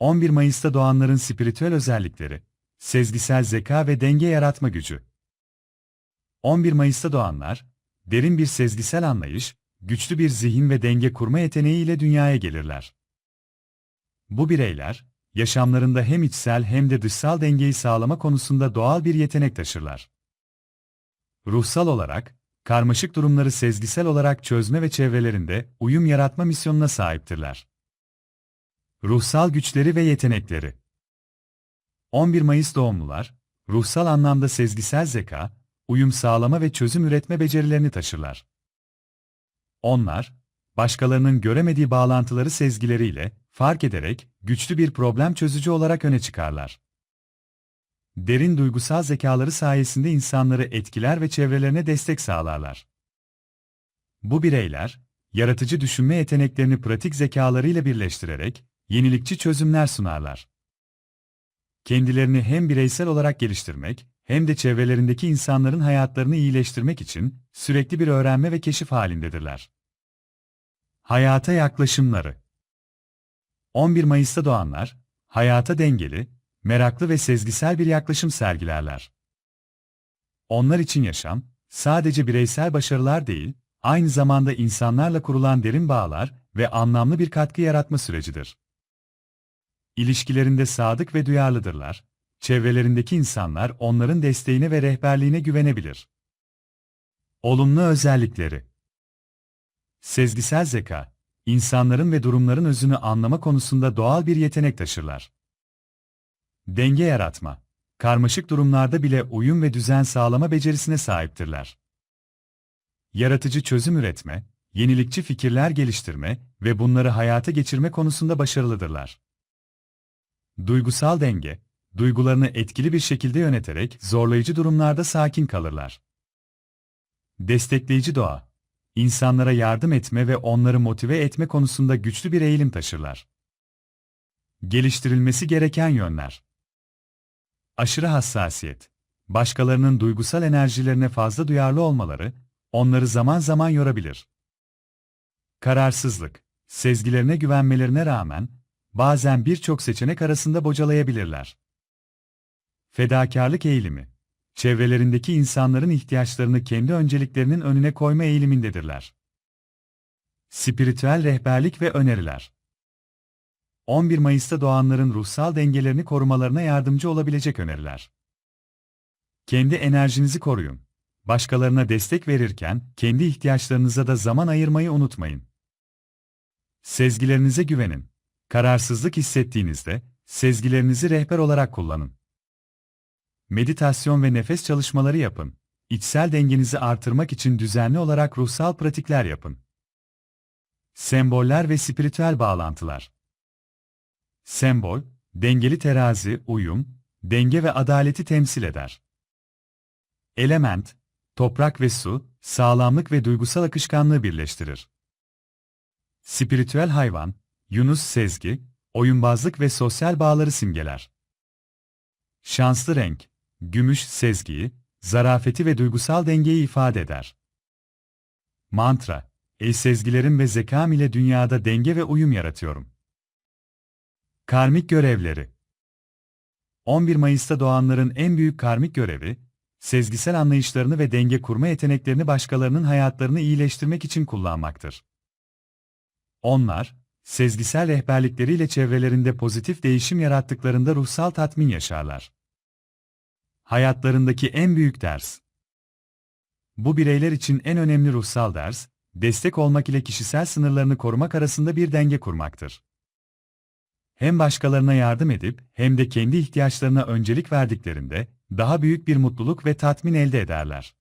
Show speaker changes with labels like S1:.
S1: 11 Mayıs'ta doğanların spiritüel özellikleri, sezgisel zeka ve denge yaratma gücü. 11 Mayıs'ta doğanlar, derin bir sezgisel anlayış, güçlü bir zihin ve denge kurma yeteneğiyle dünyaya gelirler. Bu bireyler, yaşamlarında hem içsel hem de dışsal dengeyi sağlama konusunda doğal bir yetenek taşırlar. Ruhsal olarak, karmaşık durumları sezgisel olarak çözme ve çevrelerinde uyum yaratma misyonuna sahiptirler. Ruhsal güçleri ve yetenekleri 11 Mayıs doğumlular, ruhsal anlamda sezgisel zeka, uyum sağlama ve çözüm üretme becerilerini taşırlar. Onlar, başkalarının göremediği bağlantıları sezgileriyle, fark ederek, güçlü bir problem çözücü olarak öne çıkarlar. Derin duygusal zekaları sayesinde insanları etkiler ve çevrelerine destek sağlarlar. Bu bireyler, yaratıcı düşünme yeteneklerini pratik zekalarıyla birleştirerek, yenilikçi çözümler sunarlar. Kendilerini hem bireysel olarak geliştirmek, hem de çevrelerindeki insanların hayatlarını iyileştirmek için sürekli bir öğrenme ve keşif halindedirler. Hayata yaklaşımları 11 Mayıs'ta doğanlar, hayata dengeli, meraklı ve sezgisel bir yaklaşım sergilerler. Onlar için yaşam, sadece bireysel başarılar değil, aynı zamanda insanlarla kurulan derin bağlar ve anlamlı bir katkı yaratma sürecidir. İlişkilerinde sadık ve duyarlıdırlar, çevrelerindeki insanlar onların desteğine ve rehberliğine güvenebilir. Olumlu özellikleri Sezgisel zeka, insanların ve durumların özünü anlama konusunda doğal bir yetenek taşırlar. Denge yaratma, karmaşık durumlarda bile uyum ve düzen sağlama becerisine sahiptirler. Yaratıcı çözüm üretme, yenilikçi fikirler geliştirme ve bunları hayata geçirme konusunda başarılıdırlar. Duygusal denge, duygularını etkili bir şekilde yöneterek zorlayıcı durumlarda sakin kalırlar. Destekleyici doğa, insanlara yardım etme ve onları motive etme konusunda güçlü bir eğilim taşırlar. Geliştirilmesi gereken yönler Aşırı hassasiyet, başkalarının duygusal enerjilerine fazla duyarlı olmaları, onları zaman zaman yorabilir. Kararsızlık, sezgilerine güvenmelerine rağmen, bazen birçok seçenek arasında bocalayabilirler. Fedakarlık eğilimi, çevrelerindeki insanların ihtiyaçlarını kendi önceliklerinin önüne koyma eğilimindedirler. Spiritüel rehberlik ve öneriler 11 Mayıs'ta doğanların ruhsal dengelerini korumalarına yardımcı olabilecek öneriler. Kendi enerjinizi koruyun. Başkalarına destek verirken, kendi ihtiyaçlarınıza da zaman ayırmayı unutmayın. Sezgilerinize güvenin. Kararsızlık hissettiğinizde, sezgilerinizi rehber olarak kullanın. Meditasyon ve nefes çalışmaları yapın. İçsel dengenizi artırmak için düzenli olarak ruhsal pratikler yapın. Semboller ve spiritüel bağlantılar. Sembol, dengeli terazi, uyum, denge ve adaleti temsil eder. Element, toprak ve su, sağlamlık ve duygusal akışkanlığı birleştirir. Spiritüel hayvan, Yunus sezgi, oyunbazlık ve sosyal bağları simgeler. Şanslı renk, gümüş sezgiyi, zarafeti ve duygusal dengeyi ifade eder. Mantra, el sezgilerim ve zekam ile dünyada denge ve uyum yaratıyorum. Karmik görevleri 11 Mayıs'ta doğanların en büyük karmik görevi, sezgisel anlayışlarını ve denge kurma yeteneklerini başkalarının hayatlarını iyileştirmek için kullanmaktır. Onlar, sezgisel rehberlikleriyle çevrelerinde pozitif değişim yarattıklarında ruhsal tatmin yaşarlar. Hayatlarındaki en büyük ders. Bu bireyler için en önemli ruhsal ders, destek olmak ile kişisel sınırlarını korumak arasında bir denge kurmaktır. Hem başkalarına yardım edip hem de kendi ihtiyaçlarına öncelik verdiklerinde daha büyük bir mutluluk ve tatmin elde ederler.